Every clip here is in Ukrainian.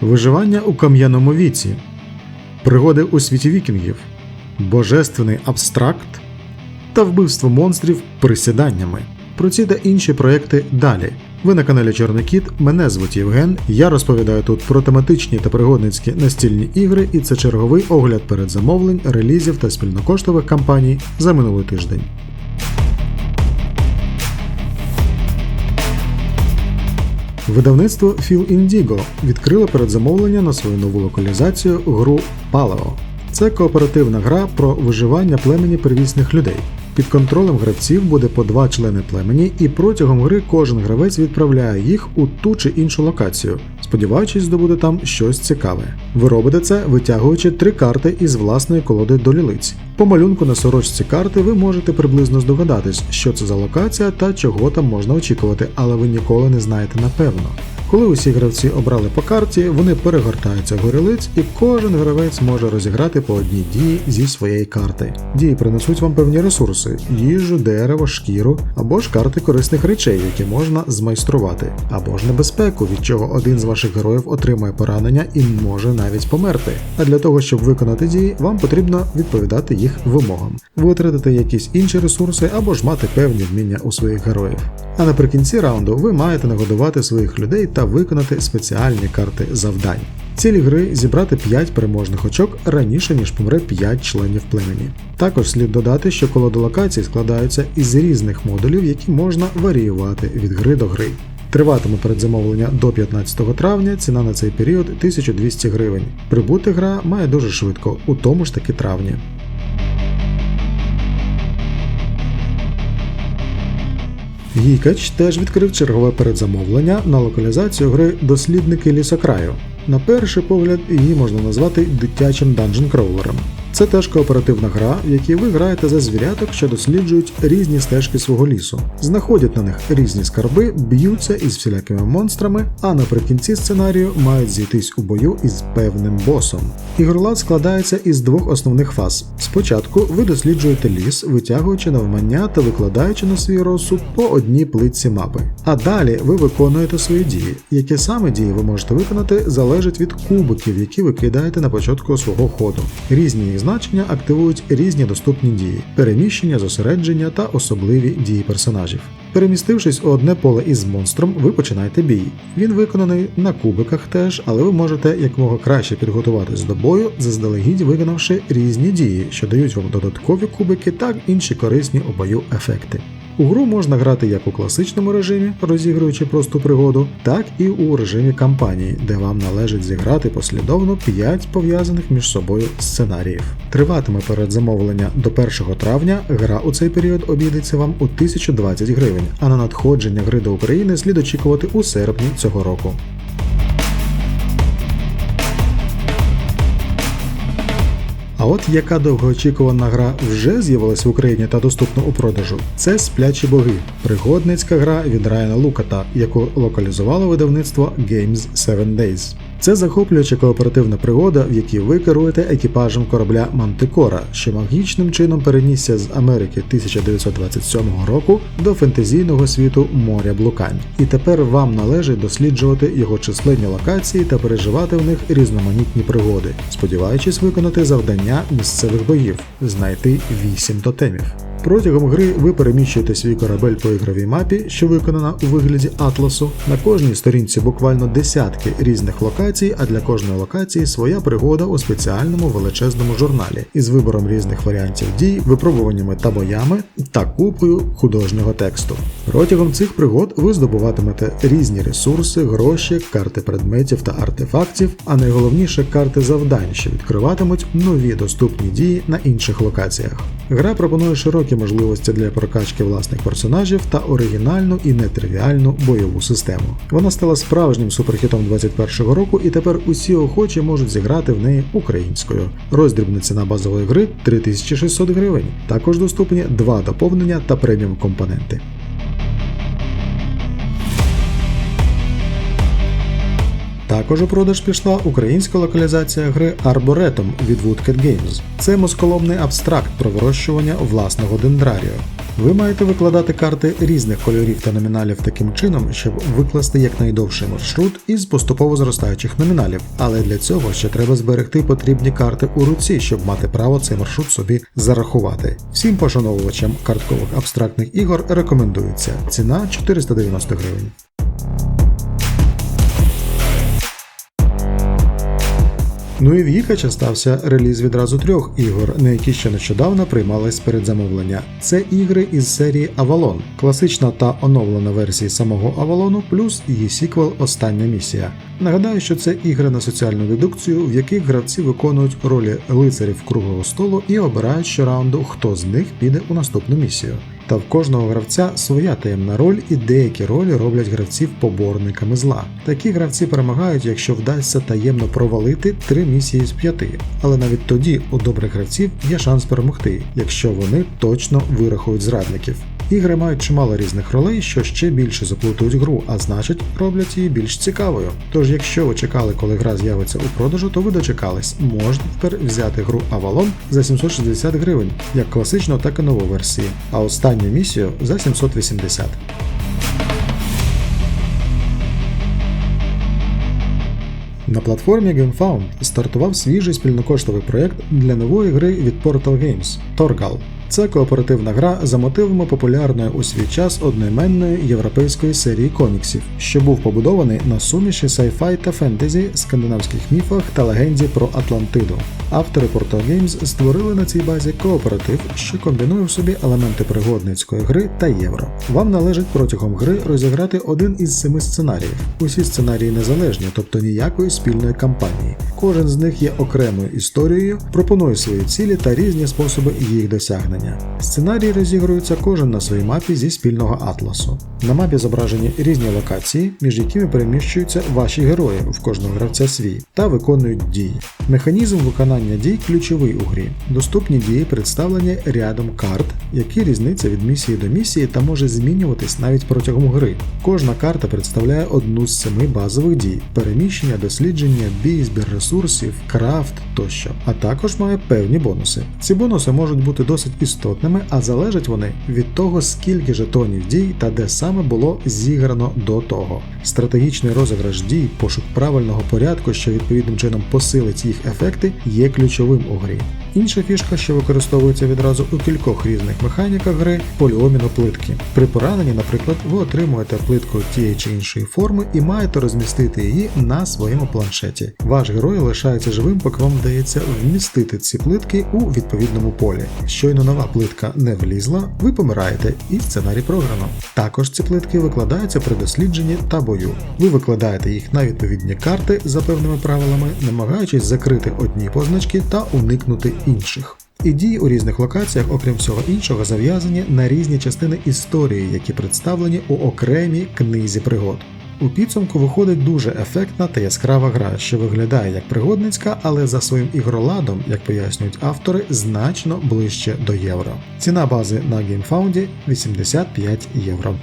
Виживання у кам'яному віці, пригоди у світі вікінгів, божественний абстракт та вбивство монстрів присіданнями. Про ці та інші проекти далі. Ви на каналі Чорний Кіт, мене звуть Євген. Я розповідаю тут про тематичні та пригодницькі настільні ігри, і це черговий огляд передзамовлень, релізів та спільнокоштових кампаній за минулий тиждень. Видавництво Phil Indigo відкрило передзамовлення на свою нову локалізацію гру Paleo. Це кооперативна гра про виживання племені первісних людей. Під контролем гравців буде по два члени племені, і протягом гри кожен гравець відправляє їх у ту чи іншу локацію, сподіваючись здобути там щось цікаве. Ви робите це, витягуючи три карти із власної колоди до лілиць. По малюнку на сорочці карти ви можете приблизно здогадатись, що це за локація та чого там можна очікувати, але ви ніколи не знаєте напевно. Коли усі гравці обрали по карті, вони перегортаються в горілиць, і кожен гравець може розіграти по одній дії зі своєї карти. Дії принесуть вам певні ресурси: їжу, дерево, шкіру або ж карти корисних речей, які можна змайструвати, або ж небезпеку, від чого один з ваших героїв отримує поранення і може навіть померти. А для того, щоб виконати дії, вам потрібно відповідати їх вимогам, витратити якісь інші ресурси або ж мати певні вміння у своїх героїв. А наприкінці раунду ви маєте нагодувати своїх людей та виконати спеціальні карти завдань. Цілі гри зібрати 5 переможних очок раніше, ніж помре 5 членів племені. Також слід додати, що колоди локацій складаються із різних модулів, які можна варіювати від гри до гри. Триватиме передзамовлення до 15 травня, ціна на цей період 1200 гривень. Прибути гра має дуже швидко, у тому ж таки травні. Гікач теж відкрив чергове передзамовлення на локалізацію гри Дослідники лісокраю. На перший погляд її можна назвати дитячим данжен кроулером. Це теж кооперативна гра, в якій ви граєте за звіряток, що досліджують різні стежки свого лісу, знаходять на них різні скарби, б'ються із всілякими монстрами, а наприкінці сценарію мають зійтись у бою із певним босом. Ігролад складається із двох основних фаз. Спочатку ви досліджуєте ліс, витягуючи навмання та викладаючи на свій розсуд по одній плитці мапи. А далі ви виконуєте свої дії. Які саме дії ви можете виконати, залежить від кубиків, які ви кидаєте на початку свого ходу. Різні їх значення активують різні доступні дії: переміщення, зосередження та особливі дії персонажів. Перемістившись у одне поле із монстром, ви починаєте бій. Він виконаний на кубиках теж, але ви можете якомога краще підготуватись до бою, заздалегідь виконавши різні дії, що дають вам додаткові кубики та інші корисні у бою ефекти. У гру можна грати як у класичному режимі, розігруючи просту пригоду, так і у режимі кампанії, де вам належить зіграти послідовно 5 пов'язаних між собою сценаріїв. Триватиме передзамовлення до 1 травня. Гра у цей період обійдеться вам у 1020 гривень, а на надходження гри до України слід очікувати у серпні цього року. А от яка довгоочікувана гра вже з'явилась в Україні та доступна у продажу, це Сплячі боги, пригодницька гра від Райана Луката, яку локалізувало видавництво Games 7 Days. Це захоплююча кооперативна пригода, в якій ви керуєте екіпажем корабля Мантикора, що магічним чином перенісся з Америки 1927 року до фентезійного світу моря блукань. І тепер вам належить досліджувати його численні локації та переживати в них різноманітні пригоди, сподіваючись виконати завдання місцевих боїв, знайти 8 тотемів. Протягом гри ви переміщуєте свій корабель по ігровій мапі, що виконана у вигляді атласу. На кожній сторінці буквально десятки різних локацій, а для кожної локації своя пригода у спеціальному величезному журналі із вибором різних варіантів дій, випробуваннями та боями та купою художнього тексту. Протягом цих пригод ви здобуватимете різні ресурси, гроші, карти предметів та артефактів, а найголовніше карти завдань, що відкриватимуть нові доступні дії на інших локаціях. Гра пропонує широкі можливості для прокачки власних персонажів та оригінальну і нетривіальну бойову систему. Вона стала справжнім суперхітом 21-го року, і тепер усі охочі можуть зіграти в неї українською. Роздрібна ціна базової гри 3600 гривень. Також доступні два доповнення та преміум компоненти. Також у продаж пішла українська локалізація гри Arboretum від Woodcat Games. Це москоломний абстракт про вирощування власного дендрарію. Ви маєте викладати карти різних кольорів та номіналів таким чином, щоб викласти якнайдовший маршрут із поступово зростаючих номіналів. Але для цього ще треба зберегти потрібні карти у руці, щоб мати право цей маршрут собі зарахувати. Всім пошановувачам карткових абстрактних ігор рекомендується. Ціна 490 гривень. Ну і в Їкача стався реліз відразу трьох ігор, на які ще нещодавно приймались передзамовлення. Це ігри із серії Avalon, класична та оновлена версії самого Авалону, плюс її сіквел Остання місія. Нагадаю, що це ігри на соціальну дедукцію, в яких гравці виконують ролі лицарів круглого столу і обирають щораунду, хто з них піде у наступну місію. Та в кожного гравця своя таємна роль, і деякі ролі роблять гравців поборниками зла. Такі гравці перемагають, якщо вдасться таємно провалити три місії з п'яти. Але навіть тоді у добрих гравців є шанс перемогти, якщо вони точно вирахують зрадників. Ігри мають чимало різних ролей, що ще більше заплутують гру, а значить роблять її більш цікавою. Тож, якщо ви чекали, коли гра з'явиться у продажу, то ви дочекались. Можете тепер взяти гру Avalon за 760 гривень, як класичну, так і нову версії, а останню місію за 780. На платформі GameFound стартував свіжий спільнокоштовий проєкт для нової гри від Portal Games Torgal. Це кооперативна гра за мотивами популярної у свій час одноіменної європейської серії коміксів, що був побудований на суміші сайфай та фентезі, скандинавських міфах та легенді про Атлантиду. Автори Portal Games створили на цій базі кооператив, що комбінує в собі елементи пригодницької гри та євро. Вам належить протягом гри розіграти один із семи сценаріїв. Усі сценарії незалежні, тобто ніякої спільної кампанії. Кожен з них є окремою історією, пропонує свої цілі та різні способи їх досягнення. Сценарії розігруються кожен на своїй мапі зі спільного атласу. На мапі зображені різні локації, між якими переміщуються ваші герої в кожного гравця свій та виконують дії. Механізм виконання дій ключовий у грі. Доступні дії представлені рядом карт, які різниця від місії до місії та може змінюватись навіть протягом гри. Кожна карта представляє одну з семи базових дій: переміщення, дослідження, бій, збір ресурсів, крафт тощо, а також має певні бонуси. Ці бонуси можуть бути досить істотними, а залежать вони від того, скільки жетонів дій та де саме було зіграно до того. Стратегічний розіграш дій, пошук правильного порядку, що відповідним чином посилить їх ефекти, є ключовим у грі. Інша фішка, що використовується відразу у кількох різних механіках гри поліоміно плитки. При пораненні, наприклад, ви отримуєте плитку тієї чи іншої форми і маєте розмістити її на своєму планшеті. Ваш герой лишається живим, поки вам вдається вмістити ці плитки у відповідному полі. Щойно нова плитка не влізла, ви помираєте і сценарій програно. Також ці плитки викладаються при дослідженні та бою. Ви викладаєте їх на відповідні карти за певними правилами, намагаючись закрити одні позначки та уникнути інших. І дії у різних локаціях, окрім всього іншого, зав'язані на різні частини історії, які представлені у окремій книзі пригод. У підсумку виходить дуже ефектна та яскрава гра, що виглядає як пригодницька, але за своїм ігроладом, як пояснюють автори, значно ближче до євро. Ціна бази на GameFound 85 євро.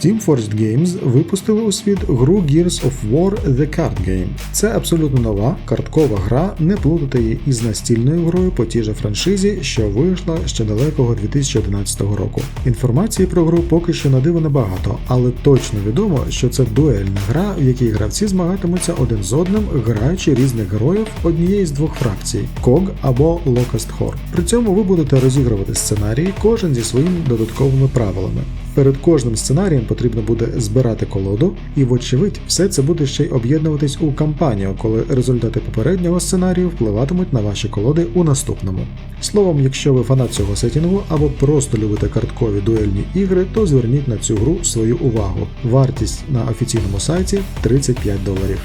Steamforged Games випустили у світ гру Gears of War The Card Game. Це абсолютно нова карткова гра, не плутати її із настільною грою по тій же франшизі, що вийшла ще далекого 2011 року. Інформації про гру поки що на диво небагато, але точно відомо, що це дуельна гра, в якій гравці змагатимуться один з одним, граючи різних героїв однієї з двох фракцій COG або Locust Horde. При цьому ви будете розігрувати сценарії, кожен зі своїми додатковими правилами. Перед кожним сценарієм потрібно буде збирати колоду, і, вочевидь, все це буде ще й об'єднуватись у кампанію, коли результати попереднього сценарію впливатимуть на ваші колоди у наступному. Словом, якщо ви фанат цього сетінгу або просто любите карткові дуельні ігри, то зверніть на цю гру свою увагу. Вартість на офіційному сайті 35 доларів.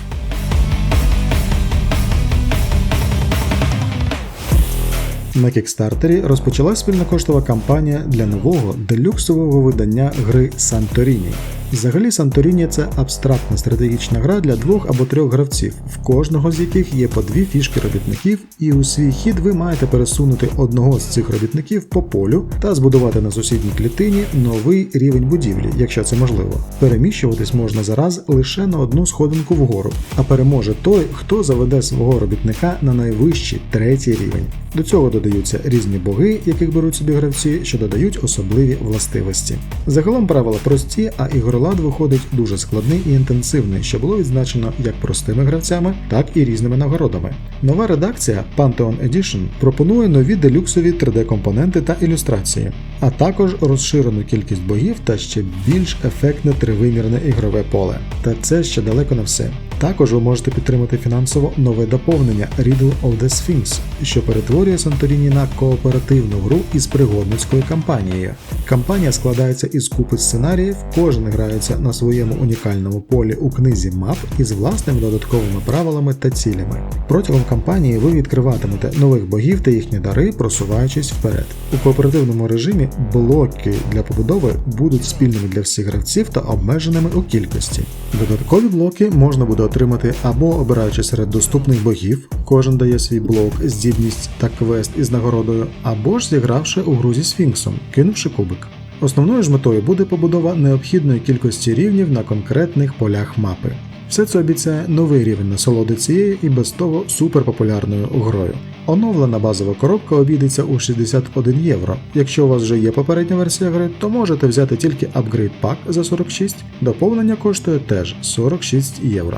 На кікстартері розпочалась спільнокоштова кампанія для нового делюксового видання гри Санторіні. Взагалі Санторіні це абстрактна стратегічна гра для двох або трьох гравців, в кожного з яких є по дві фішки робітників, і у свій хід ви маєте пересунути одного з цих робітників по полю та збудувати на сусідній клітині новий рівень будівлі, якщо це можливо. Переміщуватись можна зараз лише на одну сходинку вгору, а переможе той, хто заведе свого робітника на найвищий третій рівень. До цього додаються різні боги, яких беруть собі гравці, що додають особливі властивості. Загалом правила прості, а ігролад виходить дуже складний і інтенсивний, що було відзначено як простими гравцями, так і різними нагородами. Нова редакція Pantheon Edition пропонує нові делюксові 3D-компоненти та ілюстрації, а також розширену кількість богів та ще більш ефектне тривимірне ігрове поле. Та це ще далеко не все. Також ви можете підтримати фінансово нове доповнення Riddle of the Sphinx, що перетворює Санторіні на кооперативну гру із пригодницькою кампанією. Кампанія складається із купи сценаріїв, кожен грається на своєму унікальному полі у книзі мап із власними додатковими правилами та цілями. Протягом кампанії ви відкриватимете нових богів та їхні дари, просуваючись вперед. У кооперативному режимі блоки для побудови будуть спільними для всіх гравців та обмеженими у кількості. Додаткові блоки можна буде отримати або обираючи серед доступних богів, кожен дає свій блок, здібність та квест із нагородою, або ж зігравши у гру зі Сфінксом, кинувши кубик. Основною ж метою буде побудова необхідної кількості рівнів на конкретних полях мапи. Все це обіцяє новий рівень насолоди цією і без того суперпопулярною грою. Оновлена базова коробка обійдеться у 61 євро. Якщо у вас вже є попередня версія гри, то можете взяти тільки апгрейд пак за 46, доповнення коштує теж 46 євро.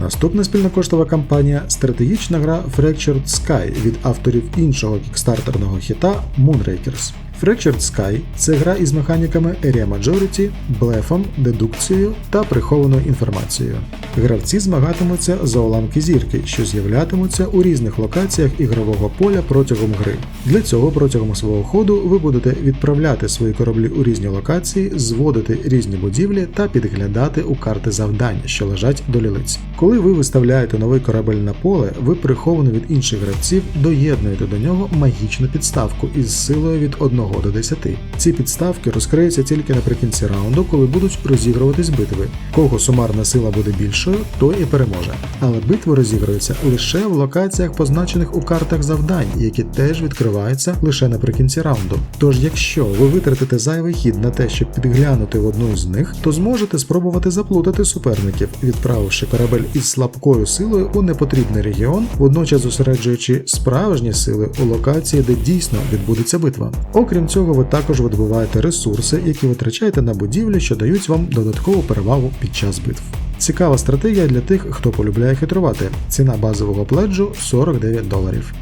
Наступна спільнокоштова кампанія стратегічна гра Fractured Sky від авторів іншого кікстартерного хіта Moonrakers. Fractured Sky це гра із механіками Area Majority, блефом, дедукцією та прихованою інформацією. Гравці змагатимуться за уламки зірки, що з'являтимуться у різних локаціях ігрового поля протягом гри. Для цього протягом свого ходу ви будете відправляти свої кораблі у різні локації, зводити різні будівлі та підглядати у карти завдань, що лежать до лілиць. Коли ви виставляєте новий корабель на поле, ви приховано від інших гравців доєднуєте до нього магічну підставку із силою від 1 до 10. Ці підставки розкриються тільки наприкінці раунду, коли будуть розігруватись битви. Кого сумарна сила буде більшою, той і переможе. Але битви розігруються лише в локаціях, позначених у картах завдань, які теж відкриваються лише наприкінці раунду. Тож, якщо ви витратите зайвий хід на те, щоб підглянути в одну з них, то зможете спробувати заплутати суперників, відправивши корабель із слабкою силою у непотрібний регіон, водночас зосереджуючи справжні сили у локації, де дійсно відбудеться битва. Окрім цього, ви також видобуваєте ресурси, які витрачаєте на будівлі, що дають вам додаткову перевагу під час битв. Цікава стратегія для тих, хто полюбляє хитрувати. Ціна базового пледжу 49 доларів.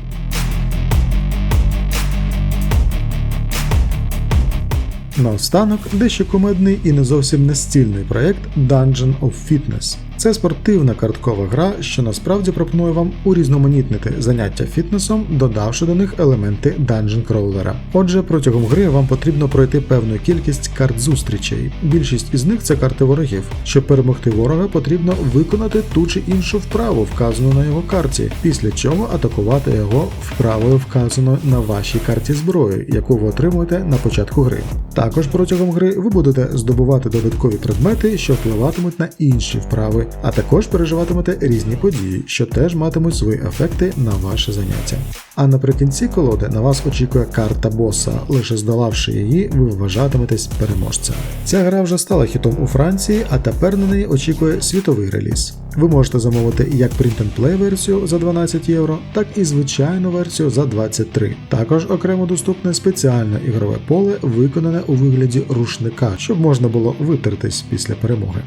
Наостанок дещо кумедний і не зовсім нестільний проект Dungeon of Fitness. Це спортивна карткова гра, що насправді пропонує вам урізноманітнити заняття фітнесом, додавши до них елементи данжен кроулера. Отже, протягом гри вам потрібно пройти певну кількість карт зустрічей. Більшість із них це карти ворогів. Щоб перемогти ворога, потрібно виконати ту чи іншу вправу, вказану на його карті, після чого атакувати його вправою, вказаною на вашій карті зброї, яку ви отримуєте на початку гри. Також протягом гри ви будете здобувати додаткові предмети, що впливатимуть на інші вправи а також переживатимете різні події, що теж матимуть свої ефекти на ваше заняття. А наприкінці колоди на вас очікує карта боса, лише здолавши її, ви вважатиметесь переможцем. Ця гра вже стала хітом у Франції, а тепер на неї очікує світовий реліз. Ви можете замовити як print-and-play версію за 12 євро, так і звичайну версію за 23. Також окремо доступне спеціальне ігрове поле, виконане у вигляді рушника, щоб можна було витертись після перемоги.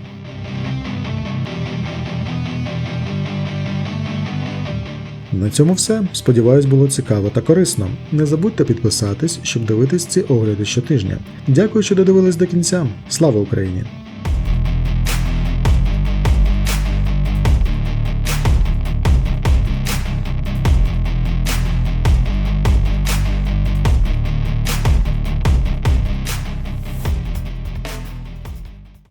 На цьому все. Сподіваюсь, було цікаво та корисно. Не забудьте підписатись, щоб дивитись ці огляди щотижня. Дякую, що додивились до кінця. Слава Україні!